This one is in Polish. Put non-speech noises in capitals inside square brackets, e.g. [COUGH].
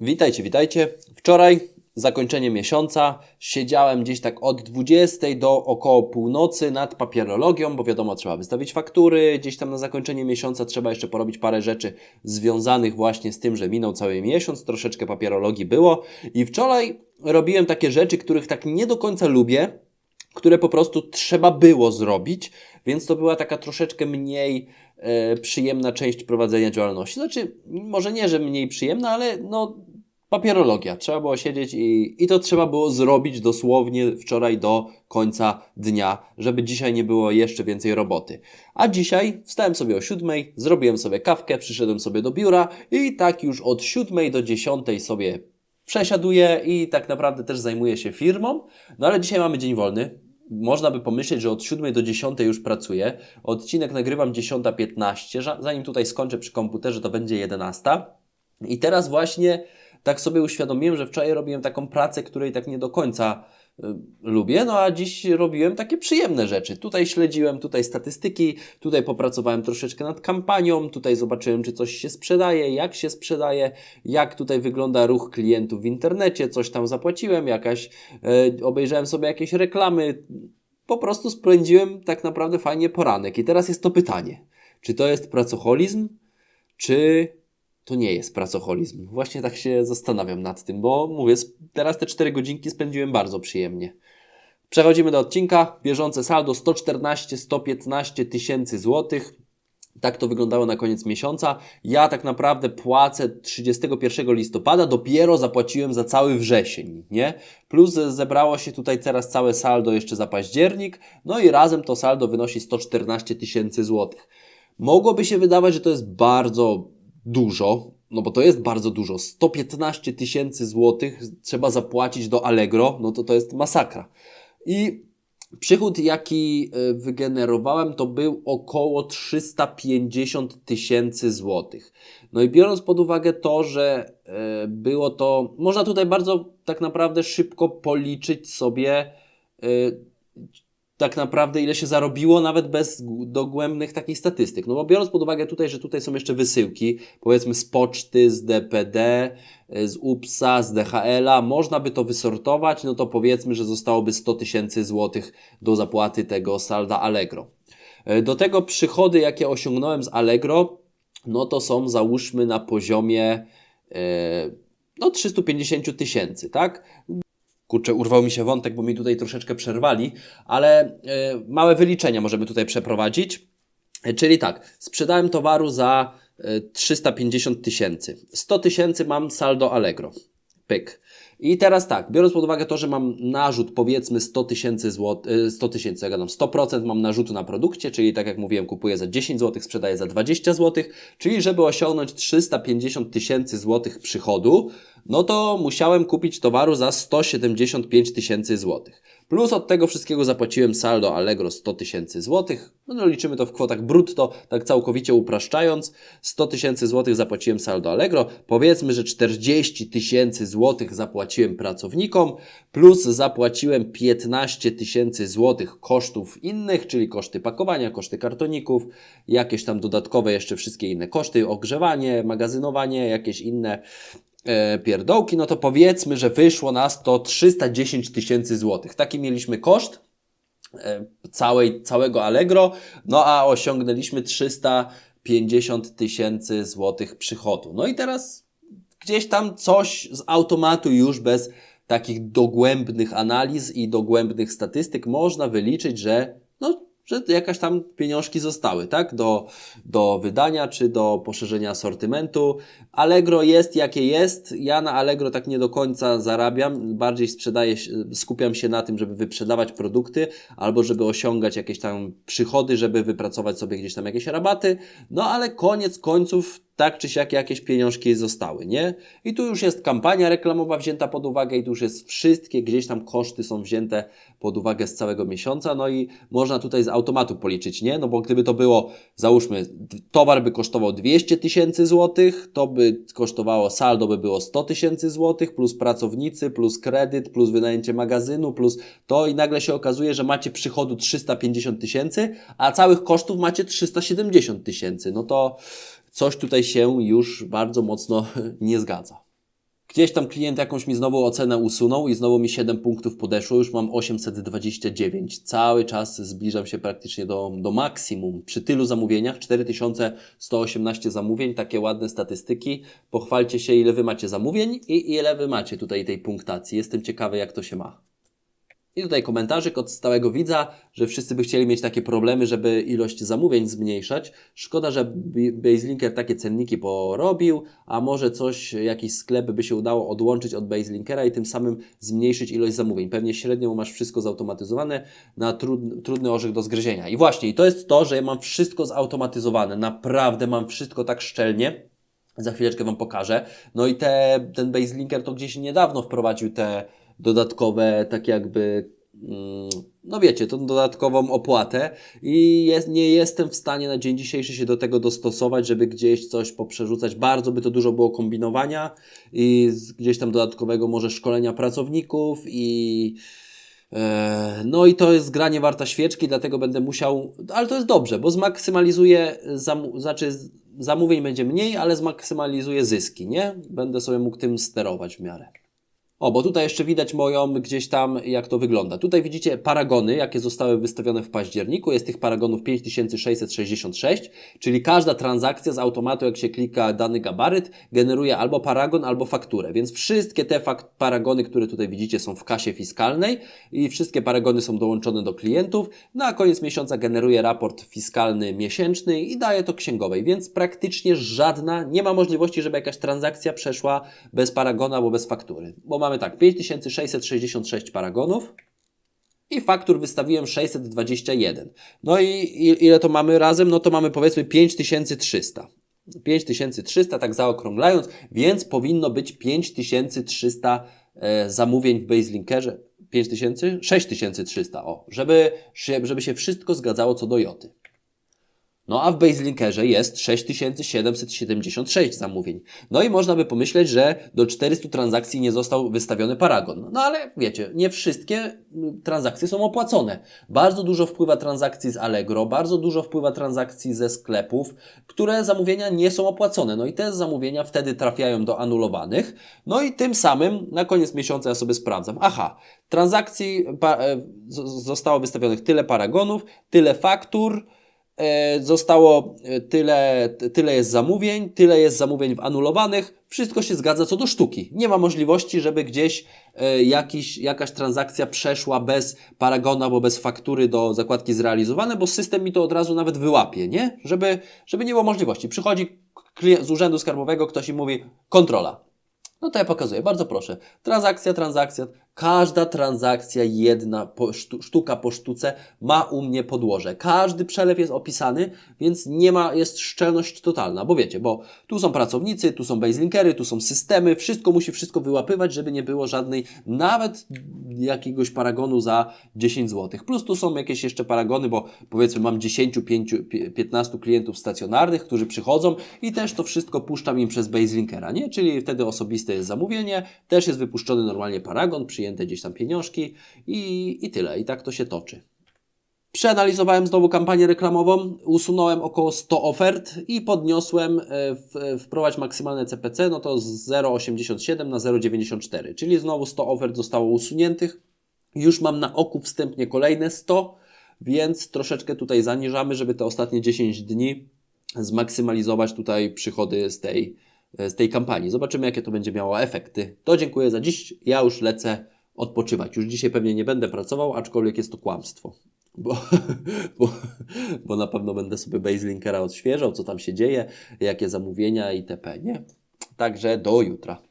Witajcie, witajcie. Wczoraj zakończenie miesiąca. Siedziałem gdzieś tak od 20 do około północy nad papierologią, bo wiadomo, trzeba wystawić faktury. Gdzieś tam na zakończenie miesiąca trzeba jeszcze porobić parę rzeczy związanych właśnie z tym, że minął cały miesiąc. Troszeczkę papierologii było. I wczoraj robiłem takie rzeczy, których tak nie do końca lubię, które po prostu trzeba było zrobić, więc to była taka troszeczkę mniej przyjemna część prowadzenia działalności. Znaczy, może nie, że mniej przyjemna, ale no, papierologia. Trzeba było siedzieć i, i to trzeba było zrobić dosłownie wczoraj do końca dnia, żeby dzisiaj nie było jeszcze więcej roboty. A dzisiaj wstałem sobie o siódmej, zrobiłem sobie kawkę, przyszedłem sobie do biura i tak już od siódmej do dziesiątej sobie przesiaduję i tak naprawdę też zajmuję się firmą. No ale dzisiaj mamy dzień wolny. Można by pomyśleć, że od 7 do 10 już pracuję. Odcinek nagrywam 10.15. Ża- Zanim tutaj skończę przy komputerze, to będzie 11. I teraz właśnie tak sobie uświadomiłem, że wczoraj robiłem taką pracę, której tak nie do końca lubię, no a dziś robiłem takie przyjemne rzeczy. Tutaj śledziłem tutaj statystyki, tutaj popracowałem troszeczkę nad kampanią, tutaj zobaczyłem, czy coś się sprzedaje, jak się sprzedaje, jak tutaj wygląda ruch klientów w internecie, coś tam zapłaciłem, jakaś, y, obejrzałem sobie jakieś reklamy. Po prostu spędziłem tak naprawdę fajnie poranek. I teraz jest to pytanie, czy to jest pracoholizm, czy to nie jest pracoholizm. Właśnie tak się zastanawiam nad tym, bo mówię, teraz te 4 godzinki spędziłem bardzo przyjemnie. Przechodzimy do odcinka. Bieżące saldo 114-115 tysięcy złotych. Tak to wyglądało na koniec miesiąca. Ja tak naprawdę płacę 31 listopada, dopiero zapłaciłem za cały wrzesień, nie? Plus zebrało się tutaj teraz całe saldo jeszcze za październik, no i razem to saldo wynosi 114 tysięcy złotych. Mogłoby się wydawać, że to jest bardzo dużo, no bo to jest bardzo dużo. 115 tysięcy złotych trzeba zapłacić do Allegro, no to to jest masakra. I przychód, jaki e, wygenerowałem, to był około 350 tysięcy złotych. No i biorąc pod uwagę to, że e, było to, można tutaj bardzo tak naprawdę szybko policzyć sobie e, tak naprawdę ile się zarobiło, nawet bez dogłębnych takich statystyk. No bo biorąc pod uwagę tutaj, że tutaj są jeszcze wysyłki, powiedzmy z poczty, z DPD, y, z UPSA, z DHL-a, można by to wysortować, no to powiedzmy, że zostałoby 100 tysięcy złotych do zapłaty tego salda Allegro. Y, Do tego przychody, jakie osiągnąłem z Allegro, no to są załóżmy na poziomie y, no 350 tysięcy, tak? Kurczę, urwał mi się wątek, bo mi tutaj troszeczkę przerwali, ale e, małe wyliczenia możemy tutaj przeprowadzić. E, Czyli tak, sprzedałem towaru za e, 350 tysięcy. 100 tysięcy mam saldo Allegro. Pyk. I teraz tak, biorąc pod uwagę to, że mam narzut powiedzmy 100 tysięcy złotych, 100 tysięcy, ja gadam, 100% mam narzutu na produkcie, czyli tak jak mówiłem, kupuję za 10 zł, sprzedaję za 20 zł, czyli żeby osiągnąć 350 tysięcy złotych przychodu, no to musiałem kupić towaru za 175 tysięcy złotych. Plus od tego wszystkiego zapłaciłem saldo Allegro 100 tysięcy złotych. No, no liczymy to w kwotach brutto, tak całkowicie upraszczając. 100 tysięcy złotych zapłaciłem saldo Allegro. Powiedzmy, że 40 tysięcy złotych zapłaciłem pracownikom, plus zapłaciłem 15 tysięcy złotych kosztów innych, czyli koszty pakowania, koszty kartoników, jakieś tam dodatkowe jeszcze wszystkie inne koszty, ogrzewanie, magazynowanie, jakieś inne e, pierdołki, no to powiedzmy, że wyszło nas to 310 tysięcy złotych. Taki mieliśmy koszt e, całej, całego Allegro, no a osiągnęliśmy 350 tysięcy złotych przychodu. No i teraz gdzieś tam coś z automatu już bez takich dogłębnych analiz i dogłębnych statystyk można wyliczyć, że no, że jakaś tam pieniążki zostały, tak? Do, do wydania czy do poszerzenia asortymentu. Allegro jest jakie jest. Ja na Allegro tak nie do końca zarabiam. Bardziej sprzedaję, skupiam się na tym, żeby wyprzedawać produkty albo żeby osiągać jakieś tam przychody, żeby wypracować sobie gdzieś tam jakieś rabaty. No ale koniec końców tak czy siak jakieś pieniążki zostały, nie? I tu już jest kampania reklamowa wzięta pod uwagę i tu już jest wszystkie gdzieś tam koszty są wzięte pod uwagę z całego miesiąca, no i można tutaj z automatu policzyć, nie? No bo gdyby to było, załóżmy, towar by kosztował 200 tysięcy złotych, to by kosztowało, saldo by było 100 tysięcy złotych, plus pracownicy, plus kredyt, plus wynajęcie magazynu, plus to i nagle się okazuje, że macie przychodu 350 tysięcy, a całych kosztów macie 370 tysięcy, no to coś tutaj się już bardzo mocno [LAUGHS] nie zgadza. Gdzieś tam klient jakąś mi znowu ocenę usunął i znowu mi 7 punktów podeszło, już mam 829. Cały czas zbliżam się praktycznie do, do maksimum. Przy tylu zamówieniach, 4118 zamówień, takie ładne statystyki. Pochwalcie się, ile Wy macie zamówień i ile Wy macie tutaj tej punktacji. Jestem ciekawy, jak to się ma. I tutaj komentarzyk od stałego widza, że wszyscy by chcieli mieć takie problemy, żeby ilość zamówień zmniejszać. Szkoda, że Baselinker takie cenniki porobił, a może coś, jakiś sklep by się udało odłączyć od Baselinkera i tym samym zmniejszyć ilość zamówień. Pewnie średnio masz wszystko zautomatyzowane na trud, trudny orzech do zgryzienia. I właśnie, i to jest to, że ja mam wszystko zautomatyzowane. Naprawdę mam wszystko tak szczelnie. Za chwileczkę Wam pokażę. No i te, ten Baselinker to gdzieś niedawno wprowadził te dodatkowe, tak jakby, mm, no wiecie, tą dodatkową opłatę i jest, nie jestem w stanie na dzień dzisiejszy się do tego dostosować, żeby gdzieś coś poprzerzucać. Bardzo by to dużo było kombinowania i gdzieś tam dodatkowego może szkolenia pracowników i e, no i to jest granie warta świeczki, dlatego będę musiał, ale to jest dobrze, bo zmaksymalizuje, znaczy zamówień będzie mniej, ale zmaksymalizuje zyski, nie? Będę sobie mógł tym sterować w miarę. O, bo tutaj jeszcze widać moją gdzieś tam, jak to wygląda. Tutaj widzicie paragony, jakie zostały wystawione w październiku. Jest tych paragonów 5666, czyli każda transakcja z automatu, jak się klika dany gabaryt, generuje albo paragon, albo fakturę. Więc wszystkie te paragony, które tutaj widzicie, są w kasie fiskalnej i wszystkie paragony są dołączone do klientów. Na koniec miesiąca generuje raport fiskalny miesięczny i daje to księgowej, więc praktycznie żadna, nie ma możliwości, żeby jakaś transakcja przeszła bez paragona albo bez faktury. Bo mamy tak, 5666 paragonów i faktur wystawiłem 621. No i ile to mamy razem? No to mamy powiedzmy 5300. 5300, tak zaokrąglając, więc powinno być 5300 e, zamówień w Baselinkerze. 5000? 6300, o, żeby żeby się wszystko zgadzało co do joty. No a w Baselinkerze jest 6776 zamówień. No i można by pomyśleć, że do 400 transakcji nie został wystawiony paragon. No ale wiecie, nie wszystkie transakcje są opłacone. Bardzo dużo wpływa transakcji z Allegro, bardzo dużo wpływa transakcji ze sklepów, które zamówienia nie są opłacone. No i te zamówienia wtedy trafiają do anulowanych. No i tym samym na koniec miesiąca ja sobie sprawdzam. Aha, transakcji e, zostało wystawionych tyle paragonów, tyle faktur, zostało e, tyle, tyle jest zamówień, tyle jest zamówień w anulowanych, wszystko się zgadza co do sztuki. Nie ma możliwości, żeby gdzieś e, jakiś, jakaś transakcja przeszła bez paragona albo bez faktury do zakładki zrealizowane, bo system mi to od razu nawet wyłapie, nie? Żeby, żeby nie było możliwości. Przychodzi z urzędu skarbowego, ktoś i mówi kontrola. No to ja pokazuję, bardzo proszę. Transakcja, transakcja. Każda transakcja, jedna sztuka po sztuce ma u mnie podłoże. Każdy przelew jest opisany, więc nie ma, jest szczelność totalna. Bo wiecie, bo tu są pracownicy, tu są baselinkery, tu są systemy, wszystko musi wszystko wyłapywać, żeby nie było żadnej, nawet jakiegoś paragonu za 10 zł. Plus tu są jakieś jeszcze paragony, bo powiedzmy mam 10, 5, 15 klientów stacjonarnych, którzy przychodzą i też to wszystko puszczam im przez baselinkera, nie? Czyli wtedy osobiste jest zamówienie, też jest wypuszczony normalnie paragon, przyjęte gdzieś tam pieniążki i, i tyle. I tak to się toczy. Przeanalizowałem znowu kampanię reklamową, usunąłem około 100 ofert i podniosłem e, w, wprowadź maksymalne CPC, no to z 0,87 na 0,94, czyli znowu 100 ofert zostało usuniętych. Już mam na oku wstępnie kolejne 100, więc troszeczkę tutaj zaniżamy, żeby te ostatnie 10 dni zmaksymalizować tutaj przychody z tej, z tej kampanii. Zobaczymy, jakie to będzie miało efekty. To dziękuję za dziś. Ja już lecę odpoczywać. Już dzisiaj pewnie nie będę pracował, aczkolwiek jest to kłamstwo. [LAUGHS] Bo, bo, bo na pewno będę sobie Baselinkera odświeżał, co tam się dzieje, jakie zamówienia itp. Nie? Także do jutra.